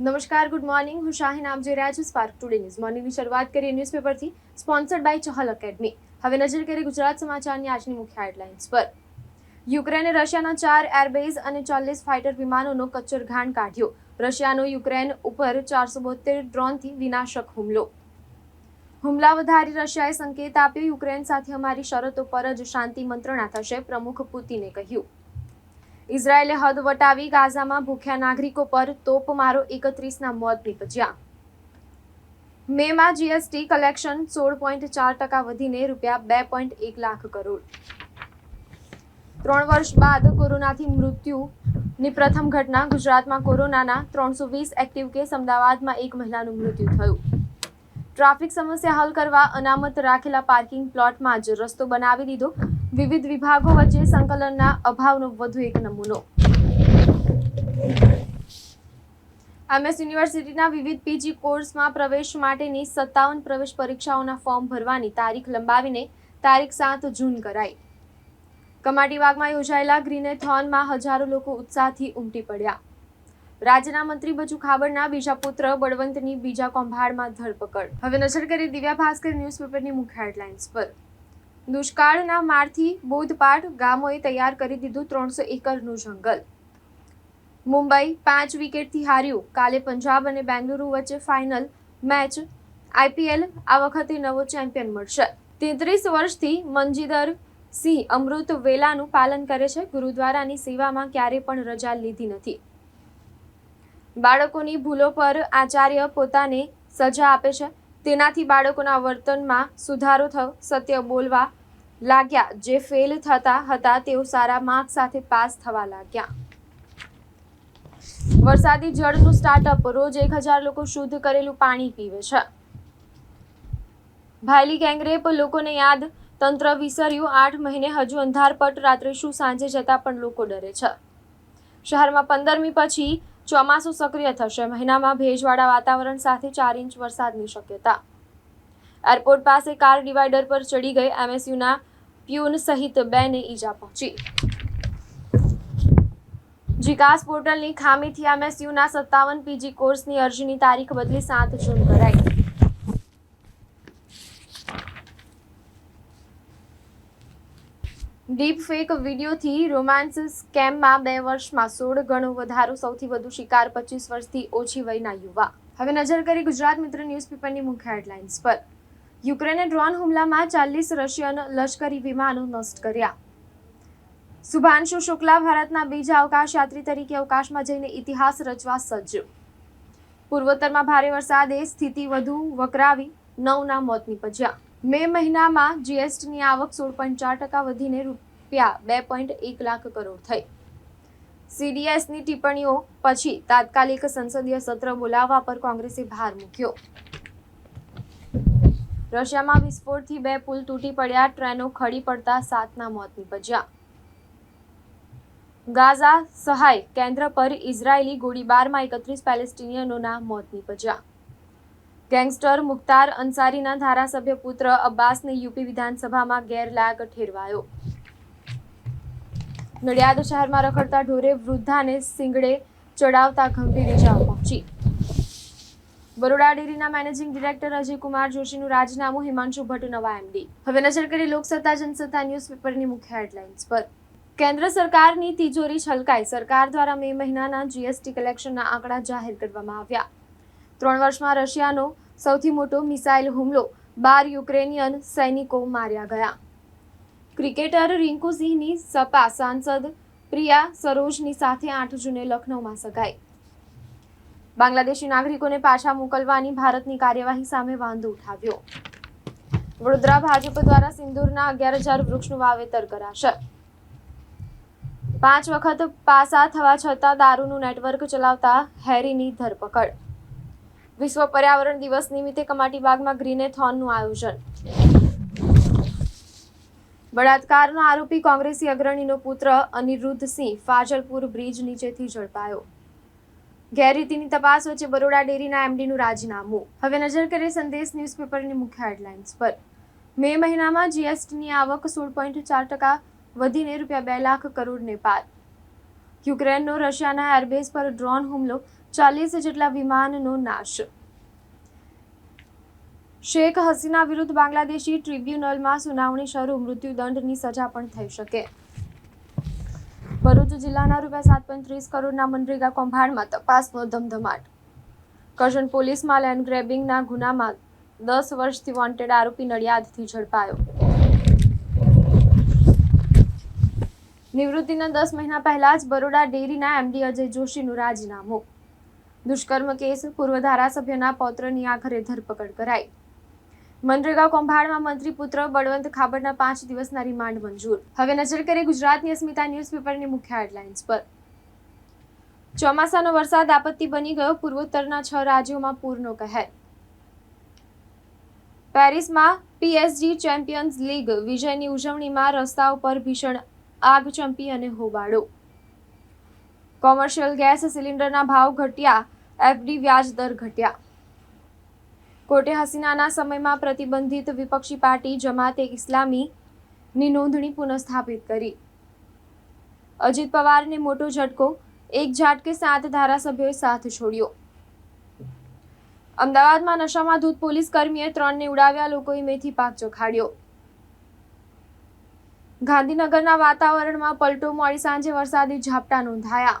નમસ્કાર, good morning. હું શાહીન આપ જોઈ રહ્યા છો સ્પાર્ક ટુડે ન્યૂઝ. મોર્નિંગની શરૂઆત કરીએ ન્યૂઝપેપરથી સ્પોન્સર્ડ બાય ચહલ એકેડમી. હવે નજર કરીએ ગુજરાત સમાચારની આજની મુખ્ય હેડલાઇન્સ પર. યુક્રેને રશિયાના ચાર એરબેઝ અને ચાલીસ ફાઇટર વિમાનોનો કચ્ચરઘાણ કાઢ્યો. રશિયાનો યુક્રેન ઉપર ચારસો બોતેર ડ્રોનથી વિનાશક હુમલો. હુમલા વધારી રશિયાએ સંકેત આપ્યો. યુક્રેન સાથે અમારી શરતો પર જ શાંતિ મંત્રણા થશે, પ્રમુખ પુતિને કહ્યું. ઇઝરાયેલે હદ વટાવી ગાઝામાં ભૂખ્યા નાગરિકો પર તોપમારો એકત્રીસના મોત નીપજ્યા મેમાં જીએસટી કલેક્શન સોળ પોઈન્ટ ચાર ટકા વધીને રૂપિયા બે પોઈન્ટ એક લાખ કરોડ. ત્રણ વર્ષ બાદ કોરોનાથી મૃત્યુની પ્રથમ ઘટના ગુજરાતમાં કોરોનાના ત્રણસો વીસ એક્ટિવ કેસ અમદાવાદમાં એક મહિલાનું મૃત્યુ થયું. ટ્રાફિક સમસ્યા હલ કરવા અનામત રાખેલા પાર્કિંગ પ્લોટમાં જ રસ્તો બનાવી દીધો. વિવિધ વિભાગો વચ્ચે સંકલનના અભાવનો વધુ એક નમૂનો. એમએસ યુનિવર્સિટીના વિવિધ પીજી કોર્સમાં પ્રવેશ માટેની સત્તાવન પ્રવેશ પરીક્ષાઓના ફોર્મ ભરવાની તારીખ લંબાવીને તારીખ સાત જૂન કરાઈ. કમાટીબાગમાં યોજાયેલા ગ્રીનેથોનમાં હજારો લોકો ઉત્સાહથી ઉમટી પડ્યા. રાજ્યના મંત્રી બચુ ખાબડના બીજા પુત્ર બળવંતની બીજા કૌભાંડમાં ધરપકડ. હવે નજર કરી દિવ્યા ભાસ્કર ન્યૂઝપેપરની મુખ્ય હેડલાઇન્સ પર. દુષ્કાળના મારથી બોધપાઠ ગામોએ તૈયાર કરી દીધું ત્રણસો એકરનું જંગલ. મુંબઈ પાંચ વિકેટથી હાર્યું. કાલે પંજાબ અને બેંગલુરુ વચ્ચે ફાઇનલ મેચ. આઈપીએલ આ વખતે નવો ચેમ્પિયન મળશે. તેત્રીસ વર્ષથી મંજીદર સિંહ અમૃત વેલાનું પાલન કરે છે. ગુરુદ્વારાની સેવામાં ક્યારેય પણ રજા લીધી નથી. બાળકોની ભૂલો પર આચાર્ય પોતાને સજા આપે છે. તેનાથી બાળકોના વર્તનમાં સુધારો થયો. સત્ય બોલવા લાગ્યા. જે ફેલ થતા હતા, તેઓ સારા માર્ક સાથે પાસ થવા લાગ્યા. વરસાદી જળનું સ્ટાર્ટઅપ રોજ એક હજાર લોકો શુદ્ધ કરેલું પાણી પીવે છે. ભાયલી ગેંગરેપ લોકોને યાદ તંત્ર વિસર્યું. આઠ મહિને હજુ અંધારપટ, રાત્રે શું સાંજે જતા પણ લોકો ડરે છે. શહેરમાં પંદરમી પછી ચોમાસું સક્રિય થશે. મહિનામાં ભેજવાળા વાતાવરણ સાથે ચાર ઇંચ વરસાદની શક્યતા. એરપોર્ટ પાસે કાર ડિવાઈડર પર ચડી ગઈ. એમએસયુના પ્યુન સહિત બેને ઈજા પહોંચી. જીકાસ પોર્ટલની ખામીથી એમએસયુના સત્તાવન પીજી કોર્સની અરજીની તારીખ બદલી સાત જૂન કરાઈ. ડીપ ફેક વિડીયોથી રોમાન્સ સ્કેમમાં બે વર્ષમાં સોળ ગણો વધારો, સૌથી વધુ શિકાર પચીસ વર્ષથી ઓછી વયના યુવા. હવે નજર કરી ગુજરાત મિત્ર ન્યૂઝપેપરની મુખ્ય હેડલાઇન્સ પર. યુક્રેને ડ્રોન હુમલામાં ચાલીસ રશિયન લશ્કરી વિમાનો નષ્ટ કર્યા. શુભાંશુ શુક્લા ભારતના બીજા અવકાશયાત્રી તરીકે અવકાશમાં જઈને ઇતિહાસ રચવા સજ્જ. પૂર્વોત્તરમાં ભારે વરસાદે સ્થિતિ વધુ વકરાવી, નવના મોત નીપજ્યા. મે મહિનામાં જીએસટીની આવક સોળ પોઈન્ટ ચાર ટકા વધીને રૂપિયા બે પોઈન્ટ એક લાખ કરોડ થઈ. સીડીએસની ટિપ્પણીઓ પછી તાત્કાલિક સંસદીય સત્ર બોલાવવા પર કોંગ્રેસે ભાર મૂક્યો. રશિયામાં વિસ્ફોટથી બે પુલ તૂટી પડ્યા, ટ્રેનો ખડી પડતા સાતના મોત નીપજ્યા. ગાઝા સહાય કેન્દ્ર પર ઇઝરાયેલી ગોળીબારમાં એકત્રીસ પેલેસ્ટિનિયનોના મોત નીપજ્યા. ગેંગસ્ટર મુખ્તાર અંસારીના ધારાસભ્ય પુત્ર અબ્બાસને યુપી વિધાનસભામાં ગેરલાયક ઠેરવાયો. નડિયાદ શહેરમાં રખડતા ઢોરે વૃદ્ધાને સિંગડે ચડાવતા ગંભીર ઇજા પહોંચી. બરોડા ડેરીના મેનેજિંગ ડિરેક્ટર અજયકુમાર જોશીનું રાજીનામું હિમાંશુ ભટ્ટ નવા એમડી હવે નજર કરી લોકસત્તા જનસત્તા ન્યૂઝપેપરની મુખ્ય હેડલાઇન્સ પર. કેન્દ્ર સરકારની તિજોરી છલકાઈ. સરકાર દ્વારા મે મહિનાના જીએસટી કલેક્શનના આંકડા જાહેર કરવામાં આવ્યા. ત્રણ વર્ષમાં રશિયાનો સૌથી મોટો મિસાઇલ હુમલો બાર યુક્રેનિયન સૈનિકો માર્યા ગયા. ક્રિકેટર રિંકુ સિંહની સપા સાંસદ પ્રિયા સરોજની સાથે આઠ જૂને લખનૌમાં સગાઈ. બાંગ્લાદેશી નાગરિકોને પાછા મોકલવાની ભારતની કાર્યવાહી સામે વાંધો ઉઠાવ્યો. વડોદરા ભાજપ દ્વારા સિંદૂરના અગિયાર હજાર વૃક્ષનું વાવેતર કરાશે. પાંચ વખત પાસા થવા છતાં દારૂનું નેટવર્ક ચલાવતા હેરીની ધરપકડ. વિશ્વ પર્યાવરણ દિવસ નિમિત્તે કમાટીબાગમાં ગ્રીનેથોનનું આયોજન. બળાત્કારનો આરોપી કોંગ્રેસી અગ્રણીનો પુત્ર અનિરુદ્ધસિંહ ફાજલપુર બ્રિજ નીચેથી ઝડપાયો. ગેરરીતિની તપાસ વચ્ચે બરોડા ડેરીના એમડીનું રાજીનામું. હવે નજર કરીએ સંદેશ ન્યૂઝપેપરની મુખ્ય હેડલાઇન્સ પર. મે મહિનામાં જીએસટીની આવક સોળ પોઈન્ટ ચાર ટકા વધીને રૂપિયા બે લાખ કરોડને પાર. યુક્રેનનો રશિયાના એરબેઝ પર ડ્રોન હુમલો ચાલીસ જેટલા વિમાનનો નાશ. શેખ હસીના વિરુદ્ધ બાંગ્લાદેશી ટ્રિબ્યુનલમાં સુનાવણી શરૂ, મૃત્યુદંડની સજા પણ થઈ શકે. ભરૂચ જિલ્લાના રૂપિયા સાત પોઈન્ટ ત્રીસ કરોડના મનરેગા કૌભાંડમાં તપાસનો ધમધમાટ. કરજણ પોલીસમાં લેન્ડ ગ્રેબિંગના ગુનામાં દસ વર્ષથી વોન્ટેડ આરોપી નડિયાદથી ઝડપાયો. નિવૃત્તિના દસ મહિના પહેલા જ બરોડા ડેરીના એમડી અજય જોશીનું રાજીનામું. દુષ્કર્મ કેસ પૂર્વ ધારાસભ્યના પૌત્રની આખરે ધરપકડ કરાઈ. મનરેગા કૌભાંડમાં મંત્રી પુત્ર બળવંત ખાબડના પાંચ દિવસના રિમાન્ડ મંજૂર. હવે નજર કરીએ ગુજરાતની અસ્મિતા ન્યૂઝપેપરની મુખ્ય હેડલાઇન્સ પર. ચોમાસાનો વરસાદ આપત્તિ બની ગયો, પૂર્વોત્તરના છ રાજ્યોમાં પૂરનો કહેર. પેરિસમાં પીએસજી ચેમ્પિયન્સ લીગ વિજયની ઉજવણીમાં રસ્તાઓ પર ભીષણ આગ ચંપી અને હોબાળો. કોમર્શિયલ ગેસ સિલિન્ડરના ભાવ ઘટ્યા, એફડી વ્યાજ દર ઘટ્યા. કોર્ટે હસીનાના સમયમાં પ્રતિબંધિત વિપક્ષી પાર્ટી જમાતે ઇસ્લામીની નોંધણી પુનઃસ્થાપિત કરી. અજીત પવારને મોટો ઝટકો, એક ઝાટકે સાત ધારાસભ્યોએ સાથ છોડ્યો. અમદાવાદમાં નશામાં ધૂત પોલીસ કર્મીએ ત્રણને ઉડાવ્યા, લોકોએ મેથી પાક ચોખાડ્યો. ગાંધીનગરના વાતાવરણમાં પલટો મોડી સાંજે વરસાદી ઝાપટા નોંધાયા.